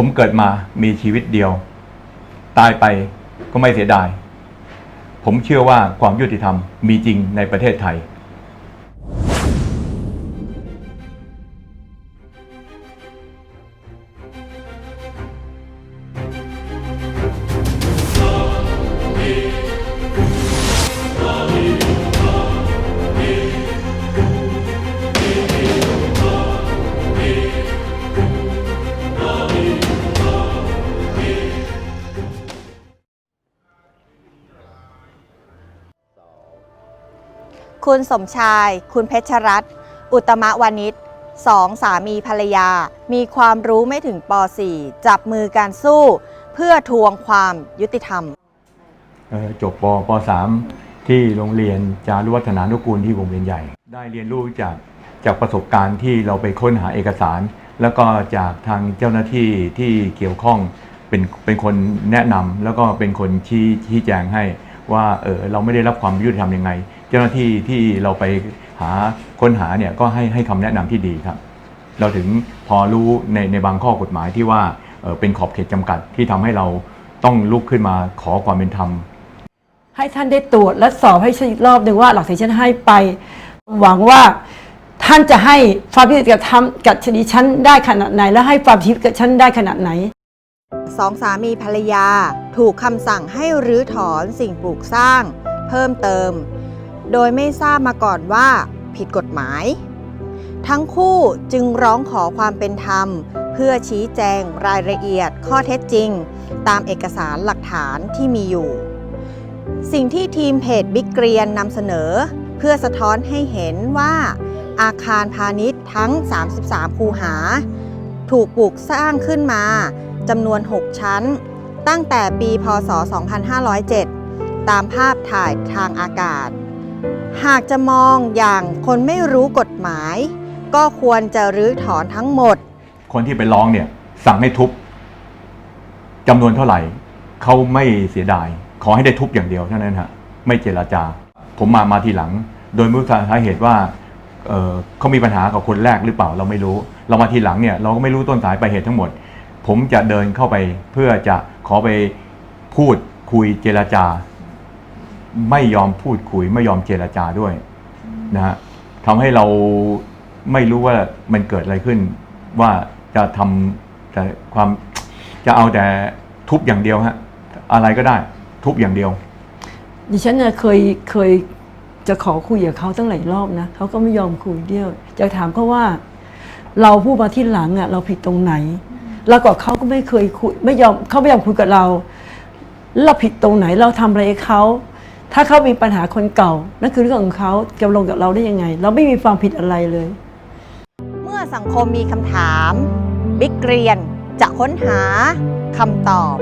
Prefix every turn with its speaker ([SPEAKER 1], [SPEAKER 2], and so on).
[SPEAKER 1] ผมเกิดมามีชีวิตเดียว ตายไปก็ไม่เสียดาย ผมเชื่อว่าความยุติธรรมมีจริงในประเทศไทย
[SPEAKER 2] คุณสมชาย คุณเพชรรัตน์อุตมะวานิชสองสามีภรรยา มีความรู้ไม่ถึงป .4 จับมือการสู้ เพื่อทวงความยุติธรรม
[SPEAKER 1] เอ่อจบปปสามที่โรงเรียนจารุวัฒนานุกูลที่วงเวียนใหญ่ ได้เรียนรู้จากจากประสบการณ์ที่เราไปค้นหาเอกสาร แล้วก็จากทางเจ้าหน้าที่ที่เกี่ยวข้องเป็นเป็นคนแนะนำแล้วก็เป็นคนชี้ชี้แจงให้ว่าเออเราไม่ได้รับความยุติธรรมยังไง เจ้าหน้าที่ที่เราไปหาค้นหาเนี่ยก็ให้ให้คำแนะนำที่ดีครับ เราถึงพอรู้ในในบางข้อกฎหมายที่ว่าเอ่อเป็นขอบเขตจำกัดที่ทำให้เราต้องลุกขึ้นมาขอความเป็นธรรม
[SPEAKER 3] ให้ท่านได้ตรวจและสอบให้ฉันอีกรอบหนึ่งว่าหลักฐานที่ฉันให้ไป หวังว่าท่านจะให้ความยุติธรรมกับชนีฉันได้ขนาดไหน และให้ความชีวิตกับฉันได้ขนาดไหน
[SPEAKER 2] สองสามีภรรยา ถูกคำสั่งให้รื้อถอนสิ่งปลูกสร้าง เพิ่มเติม โดยไม่ทราบมาก่อนว่าผิดกฎหมาย ทั้งคู่จึงร้องขอความเป็นธรรม เพื่อชี้แจงรายละเอียดข้อเท็จจริง ตามเอกสารหลักฐานที่มีอยู่ สิ่งที่ทีมเพจบิ๊กเกรียนนำเสนอ เพื่อสะท้อนให้เห็นว่า อาคารพาณิชย์ทั้ง 33 คูหา ถูกปลูกสร้างขึ้นมาจำนวน 6 ชั้น ตั้งแต่ปีพศ 2507 ตามภาพถ่ายทางอากาศ หากจะมองอย่างคนไม่รู้กฎหมาย ก็ควรจะรื้อถอนทั้งหมด
[SPEAKER 1] คนที่ไปร้องเนี่ย สั่งให้ทุบจำนวนเท่าไหร่เขาไม่เสียดาย ขอให้ได้ทุบอย่างเดียวเท่านั้นฮะไม่เจรจา ผมมามาทีหลัง โดยไม่รู้สาเหตุว่าเเขามีปัญหากับคนแรกหรือเปล่าเราไม่รู้ เรามาทีหลังเนี่ยเราก็ไม่รู้ต้นสายปลายเหตุทั้งหมด ผมจะเดินเข้าไปเพื่อจะขอไปพูดคุยเจรจา ไม่ยอมพูดคุย ไม่ยอมเจรจาด้วยนะฮะทำให้เราไม่รู้ว่ามันเกิดอะไรขึ้น ว่าจะทำแต่ความจะเอาแต่ทุบอย่างเดียวฮะอะไรก็ได้ทุบอย่างเดียว
[SPEAKER 3] ดิฉันเนี่ยเคยเคยจะขอคุยกับเขาตั้งหลายรอบนะเขาก็ไม่ยอมคุยเดียวจะถามเขาว่า เราพูดมาที่หลังอะเราผิดตรงไหน แล้วก็เขาก็ไม่เคยคุยไม่ยอมเขาไม่ยอมคุยกับเราแล้วเราผิดตรงไหนเราทำอะไรให้เขา ถ้าเขามีปัญหาคนเก่า นั่นคือเรื่องของเขาจะลงกับเราได้ยังไง เราไม่มีความผิดอะไรเลย
[SPEAKER 2] เมื่อสังคมมีคำถาม บิ๊กเรียนจะค้นหาคำตอบ